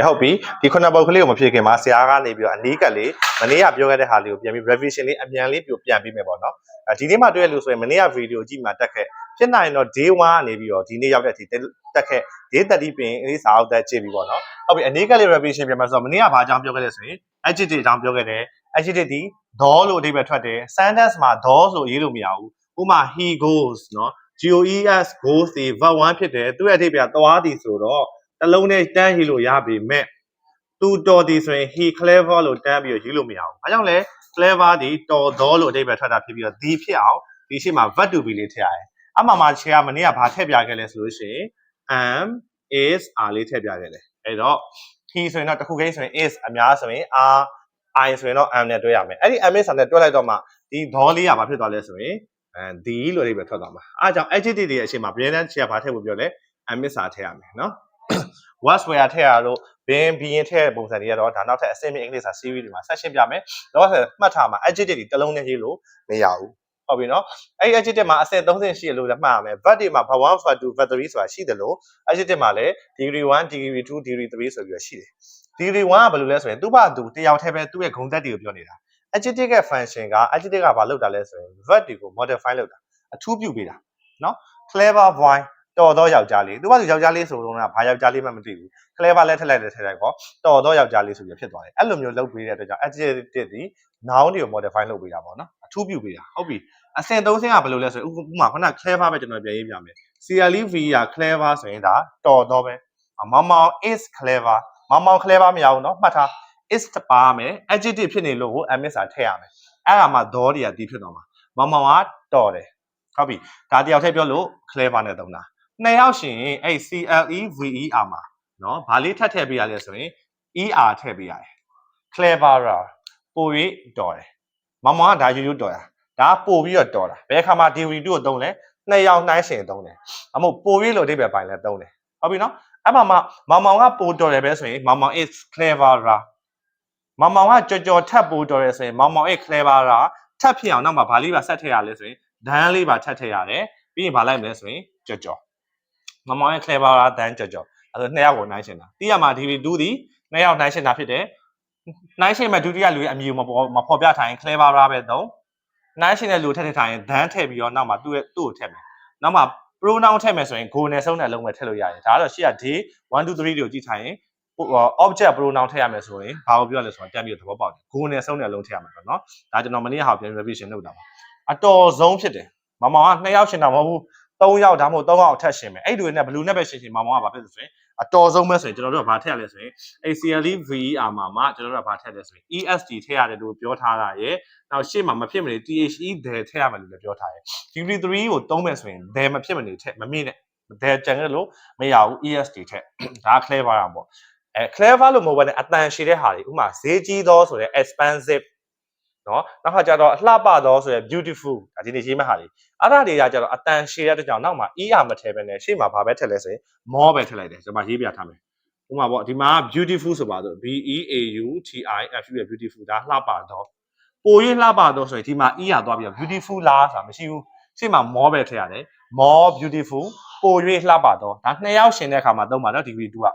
ကဲဟုတ်ပြီဒီခုနစ်ပုတ်ကလေးကိုမဖြစ်ခင်မှာဆရာကနေပြီးတော့အနီးကပ်လေးမနေ့ကပြောခဲ့တဲ့ဟာလေးကိုပြန်ပြီး revision လေးအမြန်လေးပြပြန်ပြီးမယ်ပေါ့နော်အဲဒီနေ့မှတွေ့ရလို့ဆိုရင်မနေ့ကဗီဒီယိုကြည့်မှတက်ခဲ့ဖြစ်နိုင်တော့ day 1ကနေပြီးတော့ဒီနေ့ရောက်တဲ့အထိတက်ခဲ့ day 30ပင်အလေးစာအုပ်တက်ကြည့်ပြီပေါ့နော်ဟုတ်ပြီအနီးကပ်လေး revision ပြန်မှာဆိုတော့မနေ့ကဘာအကြောင်းပြောခဲ့လဲဆိုရင် adjective အကြောင်းပြောခဲ့တယ် adjective ဒီ do လို့အဓိပ္ပာယ်ထွက်တယ် sentence မှာ do ဆိုရေးလို့မရဘူးဥပမာ he goes နော် GOES goes ဒီ verb 1ဖြစ်တယ်သူ့ရဲ့အဓိပ္ပာယ်သွားသည်ဆိုတော့ တစ်လုံးနဲ့တန်းရေးလို့ရပေမဲ့သူတော်သည်ဆိုရင် he clever လို့တန်းပြီးတော့ရေးလို့မရဘူး။ဘာကြောင့်လဲ clever ဒီတော်တော်လို့အဓိပ္ပာယ်ထွက်တာဖြစ်ပြီးတော့ဒီဖြစ်အောင်ဒီရှိမှာ verb to be လေးထည့်ရတယ်။အမှမှာချေကမနေ့ကဘာထည့်ပြခဲ့လဲဆိုလို့ရှိရင် am is are လေးထည့်ပြခဲ့တယ်။အဲ့တော့ he ဆိုရင်တော့တစ်ခုကိန်းဆိုရင် is အများဆိုရင် are I ဆိုရင်တော့ am နဲ့တွဲရမယ်။အဲ့ဒီ am is နဲ့တွဲလိုက်တော့မှဒီ do လေးကဘာဖြစ်သွားလဲဆိုရင်အဲဒီလို့လေးပဲထွက်သွားမှာအားကြောင့် adjective တွေရဲ့အချိန်မှာဘယ်တန်းချေကဘာထည့်ဖို့ပြောလဲ am is စာထည့်ရမယ်နော် was where ထည့်ရလို့ been being ထည့်တဲ့ပုံစံတွေကတော့ဒါနောက်ထပ်အဆင့်မြင့်အင်္ဂလိပ်စာ series တွေမှာဆက်ရှင်းပြမယ်တော့ဆိုမှတ်ထားမှာ adjective တွေတစ်လုံးနဲ့ရေးလို့မရဘူးဟုတ်ပြီနော်အဲ့ဒီ adjective မှာအဆင့်30ရှိရလို့လည်းမှတ်ရမယ် verb တွေမှာ verb 1 verb 2 verb 3ဆိုတာရှိတယ်လို့ adjective မှာလည်း degree 1 degree 2 degree 3ဆိုပြီးတော့ရှိတယ် degree 1ကဘယ်လိုလဲဆိုရင်သူ့ဘာသူတယောက်တည်းပဲသူ့ရဲ့ဂုဏ်သက်တွေကိုပြောနေတာ adjective ရဲ့ function က adjective ကဘာလုပ်တာလဲဆိုရင် verb တွေကို modify လုပ်တာအထူးပြုပေးတာနော် clever boy တော်သောယောက်ျားလေးသူကသူယောက်ျားလေးဆိုတော့ကဘာယောက်ျားလေးမှမသိဘူး clever လည်းထက်လိုက်တယ်ထက်လိုက်ပေါ့တော်သောယောက်ျားလေးဆိုပြီးဖြစ်သွားတယ်အဲ့လိုမျိုးလုပ်ပေးတဲ့အတွက်ကြောင့် adjective ဒီ noun တွေကို modify လုပ်ပေးတာပေါ့နော်အထူးပြုပေးတာဟုတ်ပြီအဆင့်၃ဆင့်ကဘယ်လိုလဲဆိုရင်ဥပမာခုန clever ပဲကျွန်တော်ပြန်ရေးပြမယ် CLV က clever ဆိုရင်ဒါတော်သောပဲမောင်မောင် is clever မောင်မောင် clever မရဘူးเนาะမှတ်ထား is တပါမယ် adjective ဖြစ်နေလို့ကို ms ထည့်ရမယ်အဲ့ဒါမှဒေါ်တွေကဒီဖြစ်သွားမှာမောင်မောင်ကတော်တယ်ဟုတ်ပြီဒါတယောက်တည်းပြောလို့ clever နဲ့သုံးတာ နှစ်ယောက်ရှင်အဲ့ CLEVER မှာနော်ဗာလေးထပ်ထည့်ပေးရလဲဆိုရင် ER ထည့်ပေးရတယ် cleverer ပို၍တော်တယ်မမကဒါယူယူတော်တာဒါပို့ပြီးတော့တော်တာဘယ်ခါမှာ degree 2ကိုသုံးလဲနှစ်ယောက်နှိုင်းရှင်သုံးတယ်အမို့ပို၍လို့အဓိပ္ပာယ်ပိုင်လဲသုံးတယ်ဟုတ်ပြီနော်အဲ့မှာမောင်မောင်ကပိုတော်တယ်ပဲဆိုရင်မောင်မောင် is cleverer မောင်မောင်ကကြော်ကြော်ထပ်ပိုတော်တယ်ဆိုရင်မောင်မောင် is cleverer ထပ်ဖြစ်အောင်နောက်မှာဗာလေးပါဆက်ထည့်ရလဲဆိုရင်ဒန်းလေးပါထပ်ထည့်ရတယ်ပြီးရင်ဗာလိုက်မလဲဆိုရင်ကြော်ကြော် မမောင်ရဲ့ clever ကဒန်းကြော်ကြော်အဲဆိုနှစ်ယောက်ကိုနှိုင်းရှင်တာတိရမှာဒီဗီဒူးဒီနှစ်ယောက်နှိုင်းရှင်တာဖြစ်တယ်နှိုင်းရှင်မဲ့ဒုတိယလူရဲ့အမည်မပေါ်မဖော်ပြထားရင် clever ပဲတော့နှိုင်းရှင်တဲ့လူထည့်ထည့်ထားရင်ဒန်းထည့်ပြီးတော့နောက်မှာသူ့ရဲ့သူ့ကိုထည့်မယ်နောက်မှာ pronoun ထည့်မယ်ဆိုရင် go နဲ့ဆုံးတဲ့အလုံးပဲထည့်လို့ရတယ်ဒါကတော့ရှေ့က day 1 2 3တွေကိုကြည့်ထားရင် object pronoun ထည့်ရမယ်ဆိုရင်ဘာကိုပြောလဲဆိုတော့တက်ပြီးတော့သဘောပေါက်တယ် go နဲ့ဆုံးတဲ့အလုံးထည့်ရမှာပေါ့နော်ဒါကျွန်တော်မနေ့ဟာပြန် revision လုပ်တာပါအတော်ဆုံးဖြစ်တယ်မမောင်က2ယောက်ရှင်တာမဟုတ်ဘူး 3ယောက်ဒါမှမဟုတ်3ယောက်အထက်ရှင်မယ်အဲ့ဒီတွေနဲ့ဘလူးနဲ့ပဲရှင်ရှင်မမောင်ကဘာဖြစ်လဲဆိုရင်အတော်ဆုံးပဲဆိုရင်ကျွန်တော်တို့ကဘာထည့်ရလဲဆိုရင် ACLE VER မှာမှကျွန်တော်တို့ကဘာထည့်လဲဆိုရင် EST ထည့်ရတယ်လို့ပြောထားတာရယ်နောက်ရှေ့မှာမဖြစ်မနေ THE ဒယ်ထည့်ရမယ်လို့လည်းပြောထားရယ် degree 3ကိုသုံးမယ်ဆိုရင်ဒယ်မဖြစ်မနေထည့်မမြင့်နဲ့ဒယ်ကြံခဲ့လို့မရဘူး EST ထည့်ဒါ clever အောင်ပေါ့အဲ clever လို့မဟုတ်ဘဲနဲ့အတန်ရှည်တဲ့ဟာတွေဥပမာဈေးကြီးသောဆိုတဲ့ expensive နော်နောက်ခါကျတော့အလှပသောဆိုရယ် beautiful ဒါဒီနေ့ရေးမဲ့ဟာတွေအဲ့ဒါတွေကကျတော့အတန်ရှည်တဲ့အတွက်ကြောင့်နောက်မှာ er မထည့်ပဲနဲ့ရှေ့မှာဘာပဲထည့်လဲဆိုရင် more ပဲထည့်လိုက်တယ်ကျွန်မရေးပြထားမယ်ဥပမာပေါ့ဒီမှာ beautiful ဆိုပါတော့ b e a u t i f u ရဲ့ beautiful ဒါလှပသောပို၍လှပသောဆိုရင်ဒီမှာ er သွားပြီးတော့ beautiful လားဆိုတာမရှိဘူးရှေ့မှာ more ပဲထည့်ရတယ် more beautiful ပို၍လှပသောဒါနှစ်ယောက်ရှင်တဲ့အခါမှာသုံးပါတော့ degree 2က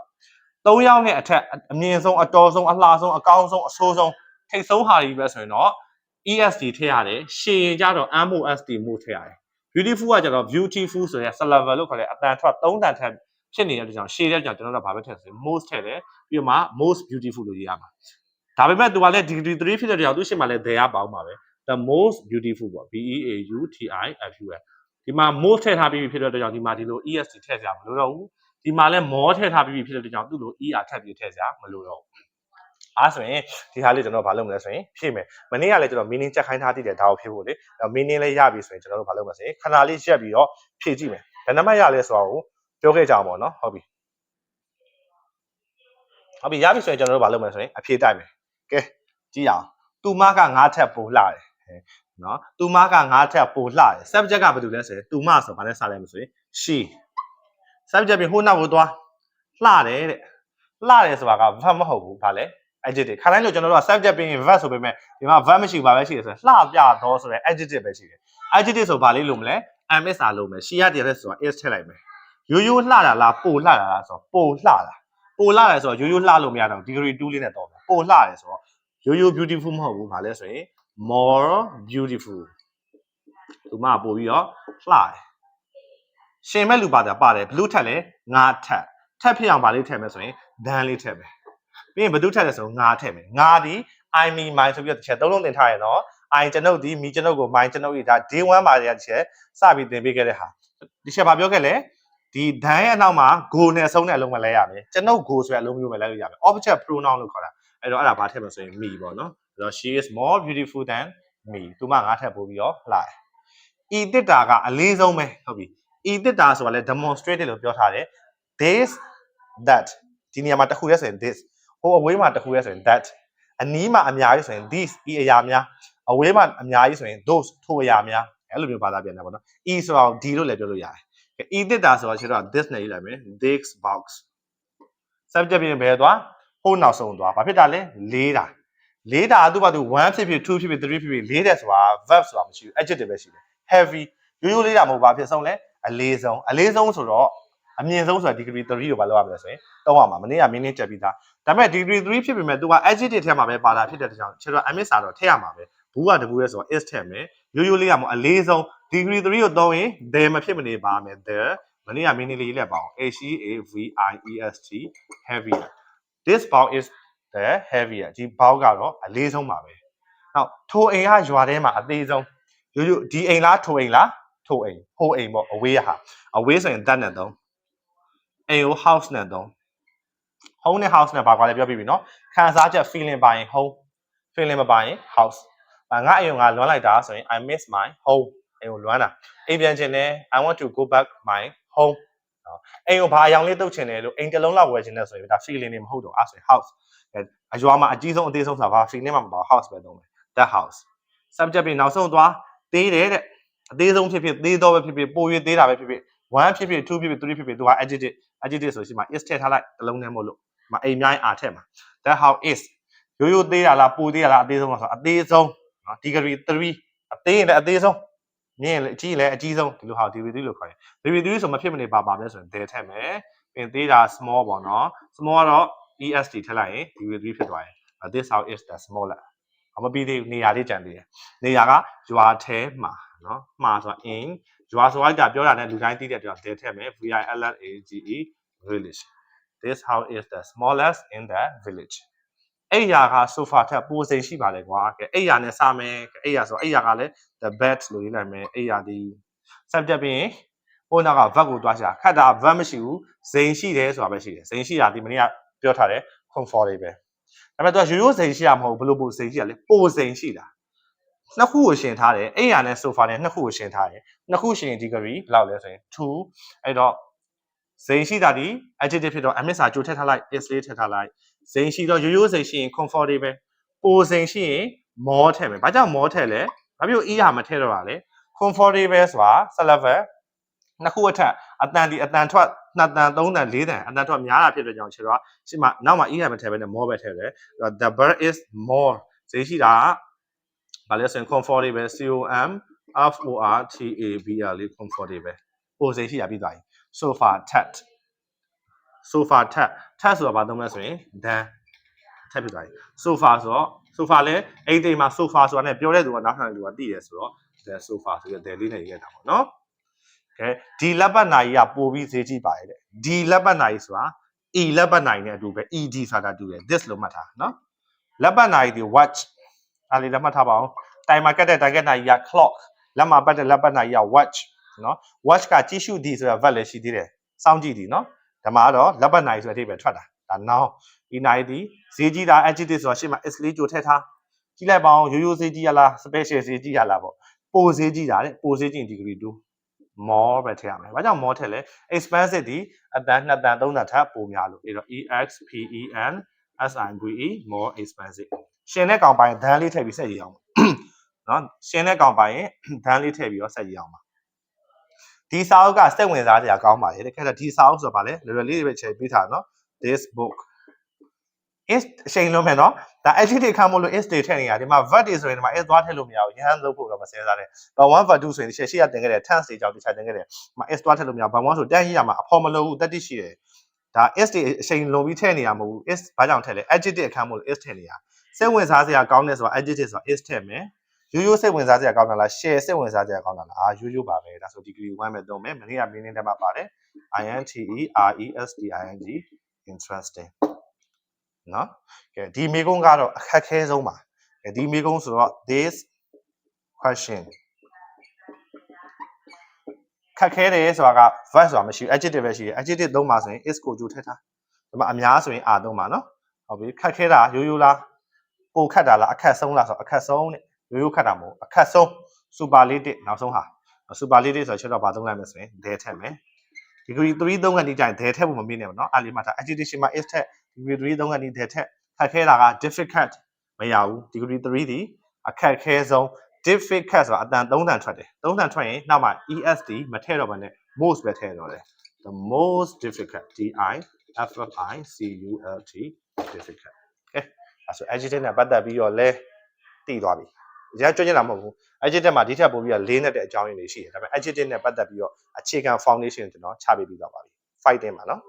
3ယောက်နဲ့အထက်အမြင့်ဆုံးအတော်ဆုံးအလှဆုံးအကောင်းဆုံးအဆိုးဆုံးထိတ်ဆုံးဟာတွေပဲဆိုရင်တော့ ESD ထည့်ရတယ်ရှည်ရင်ကြတော့ MOSD မို့ထည့်ရတယ် beautiful ကကြတော့ beautiful ဆိုရဲ syllable လို့ခေါ်တဲ့အတန်ထွက်၃တန်ထက်ဖြစ်နေတဲ့အတွက်ကြောင့်ရှည်တဲ့ကြောင့်ကျွန်တော်တို့ကဘာပဲထည့်ဆိုရင် most ထည့်တယ်ပြီးတော့မှ most beautiful လို့ရေးရမှာဒါပေမဲ့သူကလည်း degree 3ဖြစ်တဲ့ကြောင့်သူ့ရှေ့မှာလည်း there ပေါင်းပါပဲ the most beautiful ပေါ့ B E A U T I F U L ဒီမှာ most ထည့်ထားပြီးဖြစ်တဲ့အတွက်ကြောင့်ဒီမှာဒီလို ESD ထည့်ကြမလို့တော့ဘူးဒီမှာလည်း more ထည့်ထားပြီးဖြစ်တဲ့အတွက်ကြောင့်သူ့လို ER ထည့်ပြီးထည့်ကြမလို့တော့ဘူး အားဆိုရင်ဒီဟာလေးကျွန်တော်ဘာလုပ်မလဲဆိုရင်ဖြည့်မယ်မနေ့ကလည်းကျွန်တော် meaning ချက်ခိုင်းထားတည်တယ်ဒါကိုဖြည့်ဖို့လေ meaning လေးရပြီဆိုရင်ကျွန်တော်တို့ဘာလုပ်မလဲဆိုရင်ခဏလေးရက်ပြီးတော့ဖြည့်ကြည့်မယ်ဘယ်နှမရလဲဆိုတာကိုပြောခဲ့ကြအောင်ပေါ့နော်ဟုတ်ပြီဟုတ်ပြီရပြီဆိုရင်ကျွန်တော်တို့ဘာလုပ်မလဲဆိုရင်အဖြည့်တိုက်မယ်ကဲကြည့်အောင်သူမကငါးထက်ပိုလှတယ်နော်သူမကငါးထက်ပိုလှတယ် subject ကဘာလို့လဲဆိုရင်သူမဆိုဘာလဲစလိုက်မဆိုရင် she subject ပြင်ဟိုနောက်ကိုသွားလှတယ်တဲ့လှတယ်ဆိုတာက verb မဟုတ်ဘူးဗာလဲ adjective ခါတိုင်းလို့ကျွန်တော်တို့က subject ပြီးရင် verb ဆိုပေမဲ့ဒီမှာ verb မရှိပါပဲရှိတယ်ဆိုရင်လှပြတော့ဆိုတဲ့ adjective ပဲရှိတယ် adjective ဆိုဘာလေးလို့မလဲ am is လို့မယ် she ရတည်းလဲဆိုတာ is ထည့်လိုက်မယ်ရိုးရိုးလှတာလားပိုလှတာလားဆိုတော့ပိုလှတာပိုလှတယ်ဆိုတော့ရိုးရိုးလှလို့မရတော့ degree 2လေးနဲ့တော့မယ်ပိုလှတယ်ဆိုတော့ရိုးရိုး beautiful မဟုတ်ဘူးဗာလဲဆိုရင် more beautiful သူမပို့ပြီးတော့လှတယ်ရှင်မဲ့လူပါတာပါတယ်ဘလူးထက်လဲငါထက်ထက်ဖြစ်အောင်ဗာလေးထည့်မယ်ဆိုရင်ဒန်းလေးထည့်မယ် ပြီးရင်ဘလူးထက်လဲဆိုငါထည့်မယ်ငါဒီ I me my ဆိုပြီးတော့တစ်ချက်သုံးလုံးသင်ထားရနော် I ကျွန်ုပ်ဒီ me ကျွန်ုပ်ကို my ကျွန်ုပ်ဤဒါ day 1ပါတဲ့တစ်ချက်စပြီးသင်ပေးခဲ့တဲ့ဟာဒီချက်ဘာပြောခဲ့လဲဒီဒန်းရဲ့အနောက်မှာ go နဲ့ဆုံးတဲ့အလုံးမလဲရမယ်ကျွန်ုပ် go ဆိုတဲ့အလုံးမျိုးပဲလဲလို့ရမယ် object pronoun လို့ခေါ်တာအဲ့တော့အဲ့ဒါဘာထည့်မလဲဆိုရင် me ပေါ့နော်အဲ့တော့ she is more beautiful than me သူမငါထပ်ပို့ပြီးတော့လှတယ်ဤတစ်တာကအလေးဆုံးပဲဟုတ်ပြီဤတစ်တာဆိုတာလဲ demonstrate လို့ပြောထားတယ် this that ဒီနေရာမှာတစ်ခုရဲဆိုရင် this ဟိုအဝေးမှာတစ်ခုရဲဆိုရင် that အနီးမှာအများကြီးဆိုရင် these ဤအရာများအဝေးမှာအများကြီးဆိုရင် those ထိုအရာများအဲ့လိုမျိုးဘာသာပြန်တယ်ပေါ့နော် e ဆိုတော့ d လို့လည်းပြောလို့ရတယ်ကဲ e တစ်တာဆိုတော့ကျွန်တော် this နဲ့ရေးလိုက်မယ် this box subject ပြင်ဘယ်သွားဟိုနောက်ဆုံးသွားဘာဖြစ်တာလဲလေးတာလေးတာသူ့ဘာသူ1ဖြစ်ဖြစ်2ဖြစ်ဖြစ်3ဖြစ်ဖြစ်လေးတဲ့ဆိုတာ verb ဆိုတာမရှိဘူး adjective ပဲရှိတယ် heavy ရိုးရိုးလေးတာမဟုတ်ဘာဖြစ်ဆုံးလဲအလေးဆုံးအလေးဆုံးဆိုတော့အမြင့်ဆုံးဆိုတာ degree 3ကိုဘာလုပ်ရမလဲဆိုရင်တောင်းရမှာမနေ့က meaning ချက်ပြီးသား ဒါပေမဲ့ degree 3ဖြစ်ပေမဲ့သူက adjective ထဲမှာပဲပါတာဖြစ်တဲ့ကြောင့်ခြေတော့ ms စာတော့ထည့်ရမှာပဲဘူးကတဘူးရဲဆိုတော့ is ထည့်မယ်ရိုးရိုးလေးကမို့အလေးဆုံး degree 3ကိုသုံးရင် there မဖြစ်မနေပါမယ် there မနေ့က meaning လေးလက်ပါအောင် h e a v i e s t heavier this bow is the heavier ဒီ bow ကတော့အလေးဆုံးပါပဲနောက်ထိုအိမ်ကရွာထဲမှာအသေးဆုံးရိုးရိုးဒီအိမ်လားထိုအိမ်လားထိုအိမ်ဟိုအိမ်ပေါ့အဝေးဟာအဝေးဆိုရင် that နဲ့သုံးအိမ်ကို house နဲ့သုံး home နဲ့ house နဲ့ဘာကွာလဲပြောပြပြီနော်ခံစားချက် feeling ပါရင် home feeling မပါရင် house အာငါအိမ်ကိုငါလွမ်းလိုက်တာဆိုရင် I miss my home အိမ်ကိုလွမ်းတာအိမ်ပြန်ချင်တယ် I want to go back my home နော်အိမ်ကိုဘာအယောင်လေးတုတ်ချင်တယ်လို့အိမ်တစ်လုံးလောက်ဝယ်ချင်တယ်ဆိုရင်ဒါ feeling နေမဟုတ်တော့အဲ့ဆိုရင် house အရွာမှာအကြီးဆုံးအသေးဆုံးဆိုတာဘာ feeling မှမပါ house ပဲသုံးမယ် that house subject ပြီးနောက်ဆုံးသွားသေးတယ်တဲ့အသေးဆုံးဖြစ်ဖြစ်သေးတော့ပဲဖြစ်ဖြစ်ပို၍သေးတာပဲဖြစ်ဖြစ်1ဖြစ်ဖြစ်2ဖြစ်ဖြစ်3ဖြစ်ဖြစ်သူက adjective adjective ဆိုရှိမှ is ထည့်ထားလိုက်တစ်လုံးနဲ့မို့လို့ မအိမ်များအားထက်မှာ that how is ရိုးရိုးသေးတာလားပိုသေးတာလားအသေးဆုံးလားဆိုအသေးဆုံးနော် degree 3အသေးရင်လည်းအသေးဆုံးမြင့်ရင်လည်းအကြီးရင်လည်းအကြီးဆုံးဒီလိုဟာ degree 3လို့ခေါ်တယ် degree 3ဆိုမဖြစ်မနေပါပါမယ်ဆိုရင် there ထည့်မယ်ပြင်သေးတာ small ပေါ့နော် small ကတော့ est ထည့်လိုက်ရင် degree 3ဖြစ်သွားရင် this how is the smaller အမပြီးသေးဘူးနေရာလေးကြံသေးတယ်နေရာကရွာထဲမှာနော်မှာဆိုတာ in ရွာဆိုလိုက်တာပြောတာနဲ့လူတိုင်းသိတဲ့အတွက် there ထည့်မယ် v i l l a g e village this house is the smallest in the village အဲ့ရာက sofa ထက်ပိုစိန်ရှိပါလေကွာကဲအဲ့ရာနဲ့စမယ်အဲ့ရာဆိုအဲ့ရာကလည်း the bed လို့ရေးလိုက်မယ်အဲ့ရာဒီ subject ပြီးရင်ဟိုနောက်က verb ကိုတွားရှာခတ်တာ verb မရှိဘူးဇိန်ရှိတယ်ဆိုတာပဲရှိတယ်ဇိန်ရှိတာဒီမနေ့ကပြောထားတယ် comfort တွေပဲဒါပေမဲ့သူကရိုးရိုးဇိန်ရှိတာမဟုတ်ဘူးဘလို့ပိုဇိန်ရှိတာလေပိုဇိန်ရှိတာနှစ်ခုကိုရှင်းထားတယ်အဲ့ရာနဲ့ sofa နဲ့နှစ်ခုကိုရှင်းထားတယ်နှစ်ခုရှင်း degree ဘယ်လောက်လဲဆိုရင်2အဲ့တော့ ဇိန်ရှိတာဒီ adjective ဖြစ်တော့ ms စာကြိုထည့်ထားလိုက် is လေးထည့်ထားလိုက်ဇိန်ရှိတော့ရိုးရိုးဇိန်ရှိရင် comfortable ပိုဇိန်ရှိရင် more ထည့်မယ်ဘာကြောင့် more ထည့်လဲဘာဖြစ်လို့ e ဟာမထည့်တော့တာလဲ comfortable ဆိုတာ syllable နှစ်ခုအထက်အတန်ဒီအတန်ထွက်နှစ်တန်သုံးတန်လေးတန်အတန်ထွက်များတာဖြစ်တဲ့ကြောင့်ခြေတော့ရှင်းမနောက်မှာ e ဟာမထည့်ဘဲနဲ့ more ပဲထည့်တယ် the bird is more ဇိန်ရှိတာကဘာလဲဆိုရင် comfortable c o m f o r t a b l လေး comfortable ပိုဇိန်ရှိတာပြီးသွားပြီ sofa tat sofa tat tat ဆိုတာဘာသုံးလဲဆိုရင် dan ထပ်ပြသွားပြီ sofa ဆိုတော့ sofa လဲအဲ့ဒီမှာ sofa ဆိုတာနဲ့ပြောတဲ့သူကနောက်ထပ်လူကသိတယ်ဆိုတော့ the sofa ဆိုရတဲ့လေးနဲ့ရေးရတာပေါ့နော်ကဲဒီလက်ပတ်နာကြီးကပို့ပြီးဈေးကြည့်ပါရဲ့တဲ့ဒီလက်ပတ်နာကြီးဆိုတာ e လက်ပတ်နာကြီးနဲ့အတူပဲ ed ဆိုတာတူတယ် this လို့မှတ်ထားနော်လက်ပတ်နာကြီးဒီ watch အားလေးလက်မှတ်ထားပါအောင်တိုင်မှာကတ်တဲ့တိုင်ကက်နာကြီးက clock လက်မှာပတ်တဲ့လက်ပတ်နာကြီးက watch နော် watch ကကြည့်ရှုသည်ဆိုတာ verb လည်းရှိသေးတယ်စောင့်ကြည့်သည်နော်ဒါမှတော့လက်ပတ်နာကြီးဆိုတဲ့အဓိပ္ပာယ်ထွက်တာဒါ noun ဒီနာရီဒီဈေးကြီးတာ adjective ဆိုတာရှေ့မှာ is လေးကြိုထည့်ထားကြည့်လိုက်ပါအောင်ရိုးရိုးဈေးကြီးရလား special ဈေးကြီးရလားပေါ့ပိုဈေးကြီးတာတဲ့ပိုဈေးကြီး degree 2 more ပဲထည့်ရမယ်။ဘာကြောင့် more ထည့်လဲ expensive ဒီအတန်းနှစ်တန်းသုံးတန်းထပ်ပိုများလို့အဲ့တော့ e x p e n s i v e more expensive ရှင်တဲ့ကောင်ပိုင်းဒန်းလေးထည့်ပြီးဆက်ရည်အောင်။နော်ရှင်တဲ့ကောင်ပိုင်းဒန်းလေးထည့်ပြီးတော့ဆက်ရည်အောင်ပါ။ ဒီစာအုပ်ကစိတ်ဝင်စားစရာကောင်းပါလေ။တကယ်တော့ဒီစာအုပ်ဆိုပါလေလွယ်လွယ်လေးပဲချိန်ပေးထားနော် this book is အချိန်လုံးမယ်နော်ဒါ adjective ခံမို့လို့ is တွေထည့်နေရဒီမှာ verb တွေဆိုရင်ဒီမှာ is သွားထည့်လို့မရဘူးရဟန်းလုပ်ဖို့တော့မစဲစားနဲ့ but one verb two ဆိုရင်ရှေ့ရှေ့ကတင်ခဲ့တဲ့ tense တွေကြောင့်တခြားတင်ခဲ့တယ်ဒီမှာ is သွားထည့်လို့မရဘူး but one ဆိုတန်းရေးရမှာအဖော်မလို့ဘူးတတိရှိတယ်ဒါ is တွေအချိန်လွန်ပြီးထည့်နေရမဟုတ်ဘူး is ဘာကြောင့်ထည့်လဲ adjective အခန်းမို့လို့ is ထည့်နေရစိတ်ဝင်စားစရာကောင်းတဲ့ဆိုတာ adjective ဆိုတာ is ထည့်မယ် ရိုးရိုးစိတ်ဝင်စားစရာကောင်းတာလား share စိတ်ဝင်စားစရာကောင်းတာလားအာရိုးရိုးပါပဲဒါဆို degree 1ပဲသုံးမယ်မနေ့က meaning ထဲမှာပါတယ် inte resting interesting နော်ကဲဒီမိကုန်းကတော့အခက်ခဲဆုံးပါကဲဒီမိကုန်းဆိုတော့ this question ခက်ခဲတယ်ဆိုတာက verb ဆိုတာမရှိဘူး adjective ပဲရှိတယ် adjective သုံးပါဆိုရင် is ကိုကြိုထည့်ထားဒီမှာအများဆိုရင် are သုံးပါနော်ဟုတ်ပြီခက်ခဲတာရိုးရိုးလားပိုခက်တာလားအခက်ဆုံးလားဆိုတော့အခက်ဆုံးတဲ့ ရိုးရိုးခက်တာမဟုတ်အခက်ဆုံး superlative နောက်ဆုံးဟာ superlative ဆိုတော့ချက်တော့ဘာသုံးလိုက်မလဲဆိုရင် there ထည့်မယ် degree 3သုံးကနေကြရင် there ထည့်ဖို့မမေ့နဲ့ပါနော်အဲ့ဒီမှာဒါ adjective မှာ is ထည့် degree 3သုံးကနေ there ထည့်ခက်ခဲတာက difficult မရဘူး degree 3ဒီအခက်ခဲဆုံး difficult ဆိုတာအတန်၃တန်ထွက်တယ်၃တန်ထွက်ရင်နောက်မှာ est မထည့်တော့ဘဲနဲ့ most ပဲထည့်တော့တယ် the most difficult d i f f i c u l t difficult ကဲအဲဆို adjective နဲ့ပတ်သက်ပြီးတော့လဲတည်သွားပြီ အရင်ကြွညင်တာမဟုတ်ဘူး adjective မှာဒီထက်ပိုပြီးတော့လေးနဲ့တဲ့အကြောင်းရင်းတွေရှိတယ်ဒါပေမဲ့ adjective နဲ့ပတ်သက်ပြီးတော့အခြေခံ foundation ကျွန်တော်ချပေးပြီးတော့ပါပြီ fighting ပါနော်